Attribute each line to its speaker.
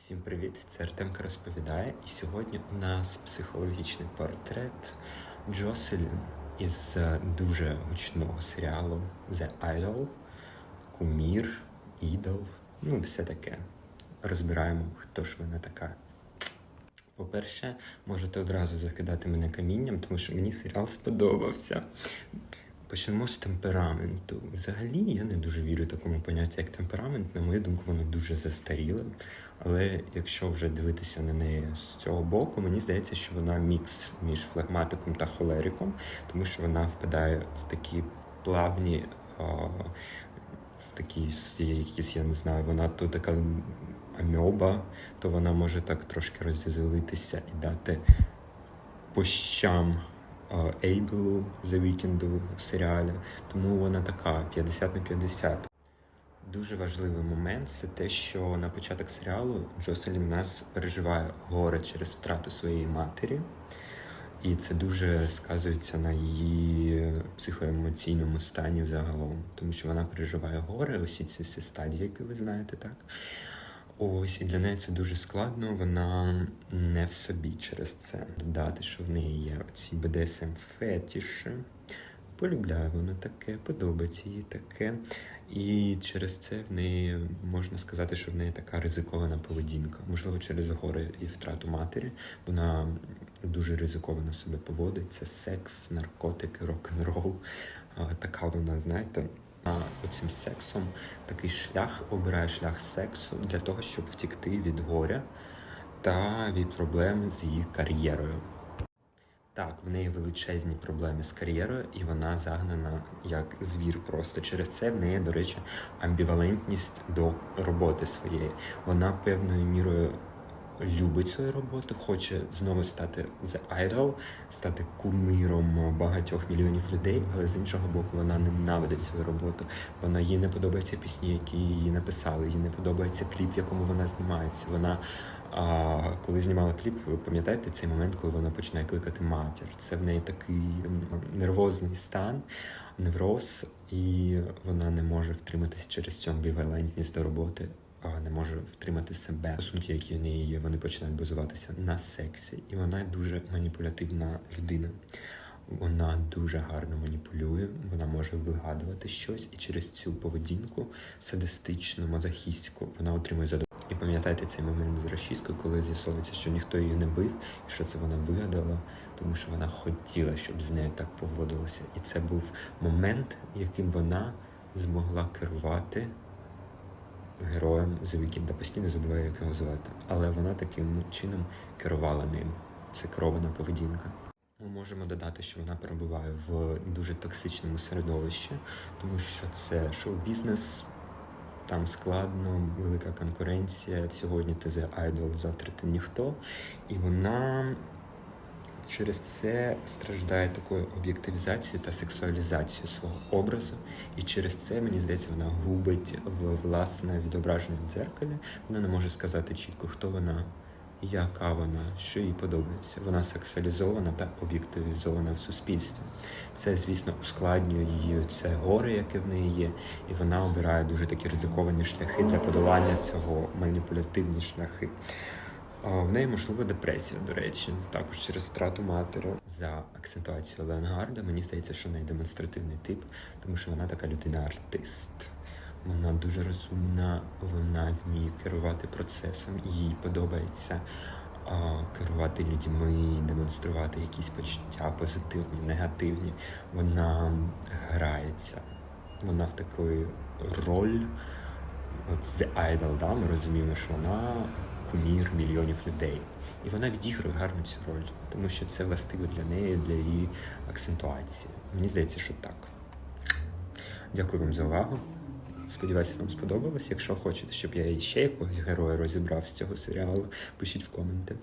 Speaker 1: Всім привіт! Це Артемка розповідає. І сьогодні у нас психологічний портрет Джоселін із е, дуже гучного серіалу The Idol, Кумір, Ідол. Ну, все таке. Розбираємо, хто ж вона така. По-перше, можете одразу закидати мене камінням, тому що мені серіал сподобався. Почнемо з темпераменту. Взагалі я не дуже вірю такому поняттю, як темперамент. На мою думку, воно дуже застаріле. Але якщо вже дивитися на неї з цього боку, мені здається, що вона мікс між флегматиком та холериком, тому що вона впадає в такі плавні, в такі якісь, я не знаю, вона то така амьоба, то вона може так трошки розділитися і дати по щам е, Ейблу The Weeknd в серіалі. Тому вона така 50 на 50. Дуже важливий момент це те, що на початок серіалу Джоселін нас переживає горе через втрату своєї матері. І це дуже сказується на її психоемоційному стані взагалом, тому що вона переживає горе, усі ці всі стадії, які ви знаєте, так? Ось, і для неї це дуже складно, вона не в собі через це. Додати, що в неї є ці BDSM фетіші. Полюбляє вона таке, подобається їй таке. І через це в неї можна сказати, що в неї така ризикована поведінка. Можливо, через горе і втрату матері. Вона дуже ризиковано себе поводить. Це секс, наркотики, рок-н-рол. Така вона, знаєте. Оцим сексом такий шлях обирає шлях сексу для того, щоб втікти від горя та від проблем з її кар'єрою. Так, в неї величезні проблеми з кар'єрою, і вона загнана як звір. Просто через це в неї, до речі, амбівалентність до роботи своєї. Вона певною мірою любить свою роботу, хоче знову стати The Idol, стати кумиром багатьох мільйонів людей, але з іншого боку, вона ненавидить свою роботу. Вона їй не подобаються пісні, які її написали. Їй не подобається кліп, в якому вона знімається. Вона а, коли знімала кліп, ви пам'ятаєте цей момент, коли вона починає кликати матір. Це в неї такий нервозний стан, невроз, і вона не може втриматись через цю амбівалентність до роботи не може втримати себе. Стосунки, які в неї є, вони починають базуватися на сексі, і вона дуже маніпулятивна людина. Вона дуже гарно маніпулює, вона може вигадувати щось, і через цю поведінку садистичну, мазохістську вона отримує задоволення. І пам'ятаєте цей момент з рашісткою, коли з'ясовується, що ніхто її не бив, і що це вона вигадала, тому що вона хотіла, щоб з нею так поводилося. І це був момент, яким вона змогла керувати героєм The Weeknd. Постійно забуваю, як його звати. Але вона таким чином керувала ним. Це керована поведінка. Ми можемо додати, що вона перебуває в дуже токсичному середовищі, тому що це шоу-бізнес, там складно, велика конкуренція. Сьогодні ти The Idol, завтра ти ніхто. І вона через це страждає такою об'єктивізацією та сексуалізацією свого образу. І через це, мені здається, вона губить в власне відображення в дзеркалі. Вона не може сказати чітко, хто вона, яка вона, що їй подобається. Вона сексуалізована та об'єктивізована в суспільстві. Це, звісно, ускладнює її це горе, яке в неї є, і вона обирає дуже такі ризиковані шляхи для подолання цього маніпулятивні шляхи. А, В неї можливо депресія, до речі, також через втрату матері. За акцентуацією Леонгарда, мені здається, що неї демонстративний тип, тому що вона така людина-артист. Вона дуже розумна, вона вміє керувати процесом, їй подобається а, керувати людьми, демонструвати якісь почуття позитивні, негативні. Вона грається. Вона в таку роль, от The Idol, да, ми розуміємо, що вона кумір мільйонів людей. І вона відігрує гарно цю роль, тому що це властиво для неї, для її акцентуації. Мені здається, що так. Дякую вам за увагу. Сподіваюся, вам сподобалось. Якщо хочете, щоб я ще якогось героя розібрав з цього серіалу, пишіть в коменти.